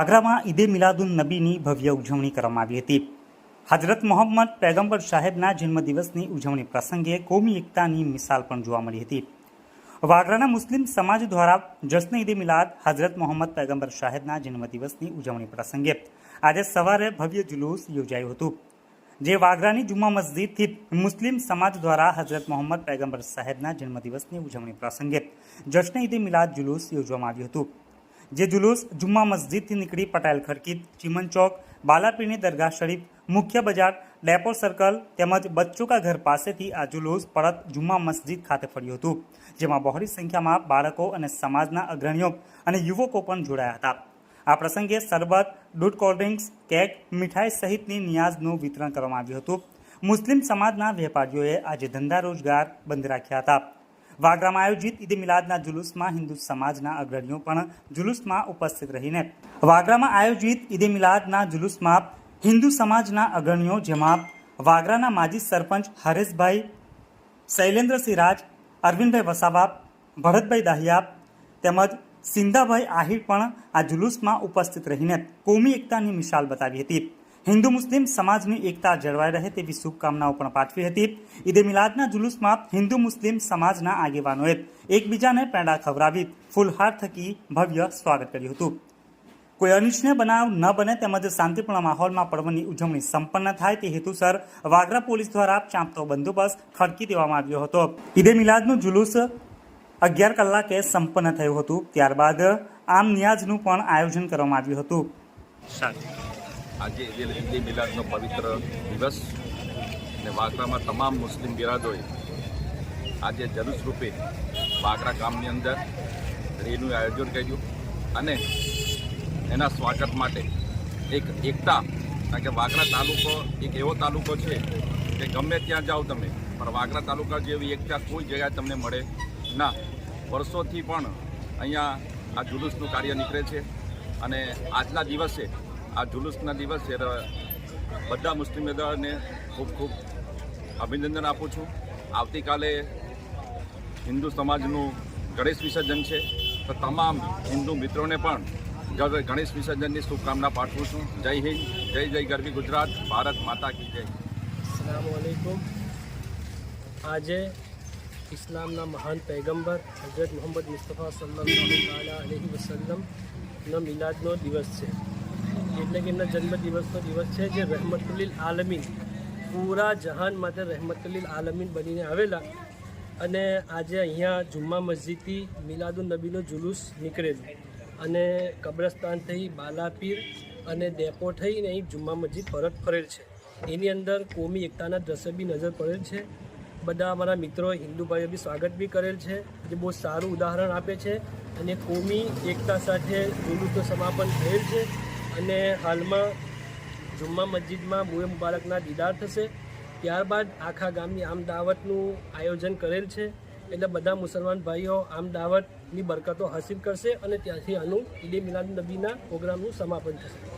આગ્રામાં ઈદે મિલાદુન નબીની ભવ્ય ઉજવણી કરવામાં આવી હતી. હજરત મોહમ્મદ પેગમ્બર સાહેબના જન્મદિવસની ઉજવણી પ્રસંગે કોમી એકતાની મિસાલ પણ જોવા મળી હતી. વાગરાના મુસ્લિમ સમાજ દ્વારા જશ્ન ઈદે મિલાદ હજરત મોહમ્મદ પેગમ્બર સાહેબના જન્મદિવસની ઉજવણી પ્રસંગે આજે સવારે ભવ્ય જુલુસ યોજાયું હતું. જે વાગરાની જુમ્મા મસ્જિદથી મુસ્લિમ સમાજ દ્વારા હજરત મોહમ્મદ પેગમ્બર સાહેબના જન્મદિવસની ઉજવણી પ્રસંગે જશ્ન ઈદે મિલાદ જુલુસ યોજવામાં આવ્યું હતું. જે જુલુસ જુમ્મા મસ્જિદથી નીકળી પટેલ ખરકીત, ચીમન ચોક, બાલાપીરની દરગાહ શરીફ, મુખ્ય બજાર, ડેપો સર્કલ તેમજ બચ્ચુકા ઘર પાસેથી આ જુલુસ પરત જુમ્મા મસ્જિદ ખાતે ફર્યું હતું, જેમાં બહોળી સંખ્યામાં બાળકો અને સમાજના અગ્રણીઓ અને યુવકો પણ જોડાયા હતા. આ પ્રસંગે શરબત, દૂધ કોલ્ડ્રિંક્સ કેક, મીઠાઈ સહિતની નિયાઝનું વિતરણ કરવામાં આવ્યું હતું. મુસ્લિમ સમાજના વેપારીઓએ આજે ધંધા રોજગાર બંધ રાખ્યા હતા. વાગરામાં આયોજિત ઈદ મિલાદના જુલુસમાં હિન્દુ સમાજના અગ્રણીઓ પણ જુલુસમાં ઉપસ્થિત રહીને વાગરામાં આયોજિત ઈદ મિલાદના જુલુસમાં હિન્દુ સમાજના અગ્રણીઓ જેમાં વાગરાના માજી સરપંચ હરેશભાઈ, શૈલેન્દ્રસિંહ રાજ, અરવિંદભાઈ વસાવા, ભરતભાઈ દાહિયા તેમજ સિંધાભાઈ આહિર પણ આ જુલુસમાં ઉપસ્થિત રહીને કોમી એકતાની મિસાલ બતાવી હતી. હિન્દુ મુસ્લિમ સમાજની એકતા જળવાઈ રહે તેવી શુભકામનાઓ પણ પાઠવી હતી. ઈદે મિલાદના જુલુસમાં હિન્દુ મુસ્લિમ સમાજના આગેવાનોએ એકબીજાને પેંડા ખવડાવી ફૂલહાર થકી ભવ્ય સ્વાગત કર્યું હતું. કોઈ અનિચ્છનીય બનાવ ન બને તેમજ શાંતિપૂર્ણ માહોલમાં પર્વની ઉજવણી સંપન્ન થાય તે હેતુસર વાગરા પોલીસ દ્વારા ચાંપતો બંદોબસ્ત ખડકી દેવામાં આવ્યો હતો. ઈદે મિલાદનું જુલુસ અગિયાર કલાકે સંપન્ન થયું હતું. ત્યારબાદ આમ નિયાજનું પણ આયોજન કરવામાં આવ્યું હતું. આજે ઈદ મિલાદનો પવિત્ર દિવસ અને વાગરામાં તમામ મુસ્લિમ બિરાદોએ આજે જલુસ રૂપે વાગરા ગામની અંદર રેલીનું આયોજન કર્યું અને એના સ્વાગત માટે એક એકતા, કારણ કે વાગરા તાલુકો એક એવો તાલુકો છે કે ગમે ત્યાં જાઓ તમે, પણ વાગરા તાલુકા જેવી એકતા કોઈ જગ્યાએ તમને મળે ના. વર્ષોથી પણ અહીંયા આ જુલુસનું કાર્ય નીકળે છે અને આજના દિવસે આ જુલુસના દિવસે બધા મુસ્લિમ બધાને ખૂબ ખૂબ અભિનંદન આપું છું. આવતીકાલે હિન્દુ સમાજનું ગણેશ વિસર્જન છે. તો તમામ હિન્દુ મિત્રોને પણ ગણેશ વિસર્જનની શુભકામના પાઠવું છું. જય હિન્દ, જય જય ગરવી ગુજરાત, ભારત માતા કી જય. અસલામુઅલૈકુમ આજે ઇસ્લામના મહાન પૈગંબર હજરત મોહમ્મદ મુસ્તફા અલૈહિ વસલ્લમનો મિલાદનો દિવસ છે. એટલે કે એમના જન્મદિવસનો દિવસ છે જે રહેમતુલિલ આલમીન, પૂરા જહાન માટે રહેમતુલિલ આલમીન બનીને આવેલા. અને આજે અહીંયા જુમ્મા મસ્જિદથી મિલાદુલ નબીનો જુલુસ નીકળેલું. અને કબ્રસ્તાન થઈ, બાલાપીર અને ડેપો થઈને અહીં જુમ્મા મસ્જિદ પરત ફરેલ છે. એની અંદર કોમી એકતાના દ્રશ્ય બી નજર પડેલ છે. બધા અમારા મિત્રો હિન્દુ ભાઈઓ બી સ્વાગત બી કરેલ છે. જે બહુ સારું ઉદાહરણ આપે છે. અને કોમી એકતા સાથે જુલુસનું સમાપન થયેલ છે. અને હાલમાં જુમ્મા મસ્જિદમાં બુએ મુબારકના દીદાર થશે. ત્યારબાદ આખા ગામની આમ દાવતનું આયોજન કરેલ છે. એટલે બધા મુસલમાન ભાઈઓ આમ દાવતની બરકતો હાસિલ કરશે અને ત્યાંથી આનું ઈદે મિલાદ નબીના પ્રોગ્રામનું સમાપન થશે.